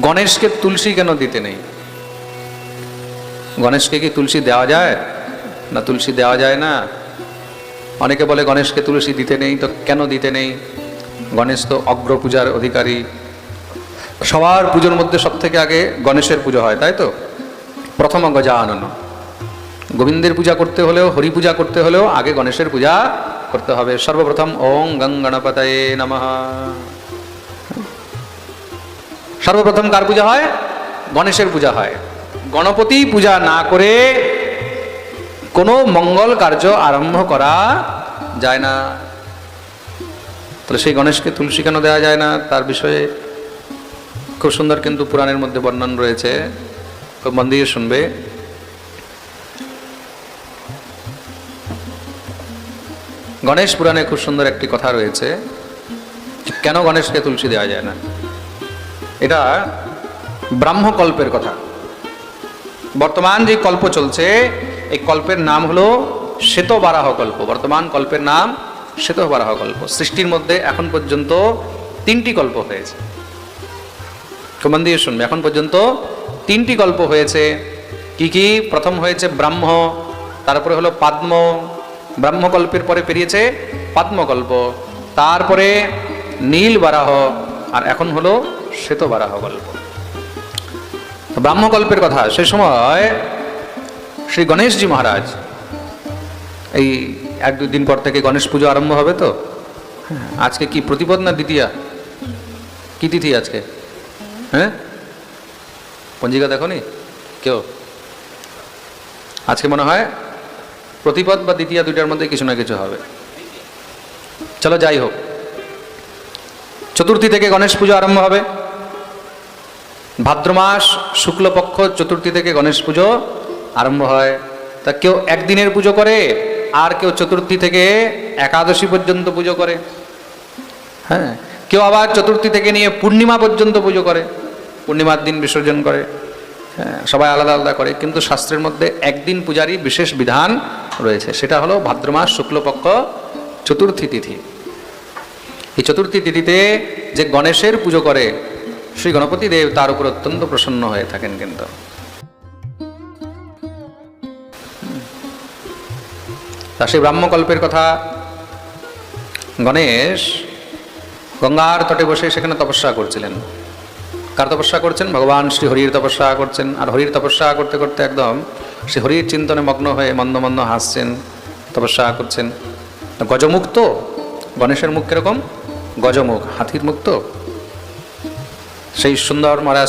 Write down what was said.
গণেশকে তুলসী কেন দিতে নেই? গণেশকে কি তুলসী দেওয়া যায়? না তুলসী দেওয়া যায় না? অনেকে বলে গণেশকে তুলসী দিতে নেই, তো কেন দিতে নেই? গণেশ তো অগ্র পূজার অধিকারী। সবার পুজোর মধ্যে সব থেকে আগে গণেশের পুজো হয়, তাই তো? প্রথম গজানন। গোবিন্দের পূজা করতে হলেও, হরি পূজা করতে হলেও আগে গণেশের পূজা করতে হবে। সর্বপ্রথম ওং গং গণপতয়ে নমঃ। সর্বপ্রথম কার পূজা হয়? গণেশের পূজা হয়। গণপতি পূজা না করে কোনো মঙ্গল কার্য আরম্ভ করা যায় না। তাহলে সেই গণেশকে তুলসী কেন দেওয়া যায় না? তার বিষয়ে খুব সুন্দর কিন্তু পুরাণের মধ্যে বর্ণন রয়েছে। খুব মন দিয়ে শুনবে। গণেশ পুরাণে খুব সুন্দর একটি কথা রয়েছে কেন গণেশকে তুলসী দেওয়া যায় না? এটা ব্রাহ্মকল্পের কথা। বর্তমান যে কল্প চলছে, এই কল্পের নাম হলো শ্বেতবারাহ কল্প বর্তমান কল্পের নাম শ্বেতবারাহ কল্প সৃষ্টির মধ্যে এখন পর্যন্ত তিনটি কল্প হয়েছে। মন দিয়ে শুনবে, এখন পর্যন্ত তিনটি গল্প হয়েছে। কি কি? প্রথম হয়েছে ব্রাহ্ম, তারপরে হলো পাদ্ম। ব্রাহ্মকল্পের পরে পেরিয়েছে পাদ্মকল্প। তারপরে নীল বারাহ, আর এখন হলো শ্বেত বারাহ গল্প। তো ব্রাহ্মকল্পের কথা, সে সময় শ্রী গণেশজি মহারাজ, এই এক দুই দিন পর থেকে গণেশ পুজো আরম্ভ হবে তো? আজকে কি প্রতিপদ না দ্বিতীয়া? কি তিথি আজকে? হ্যাঁ? পঞ্জিকা দেখো নি কেউ? আজকে মনে হয় প্রতিপদ বা দ্বিতীয় দুইটার মধ্যে কিছু না কিছু হবে। চলো যাই হোক। চতুর্থী থেকে গণেশ পুজো আরম্ভ হবে। ভাদ্র মাস, শুক্লপক্ষ, চতুর্থী থেকে গণেশ পুজো আরম্ভ হয়। তা কেউ একদিনের পুজো করে, আর কেউ চতুর্থী থেকে একাদশী পর্যন্ত পুজো করে। হ্যাঁ কেউ আবার চতুর্থী থেকে নিয়ে পূর্ণিমা পর্যন্ত পুজো করে, পূর্ণিমার দিন বিসর্জন করে। হ্যাঁ সবাই আলাদা আলাদা করে, কিন্তু শাস্ত্রের মধ্যে একদিন পূজারই বিশেষ বিধান রয়েছে। সেটা হলো ভাদ্র মাস, শুক্লপক্ষ, চতুর্থী তিথি। এই চতুর্থী তিথিতে যে গণেশের পুজো করে শ্রী গণপতি দেব তার উপর অত্যন্ত প্রসন্ন হয়ে থাকেন কিন্তু। তা সেই ব্রাহ্মকল্পের কথা গণেশ গঙ্গার তটে বসে সেখানে তপস্যা করছিলেন। কার তপস্যা করছেন? ভগবান শ্রী হরির তপস্যা করছেন। আর হরির তপস্যা করতে করতে একদম শ্রী হরির চিন্তনে মগ্ন হয়ে মন্দ মন্দ হাসছেন, তপস্যা করছেন। গজমুখ তো গণেশের মুখ কীরকম? গজমুখ, হাতির মুখ তো? সেই সুন্দর মহারাজ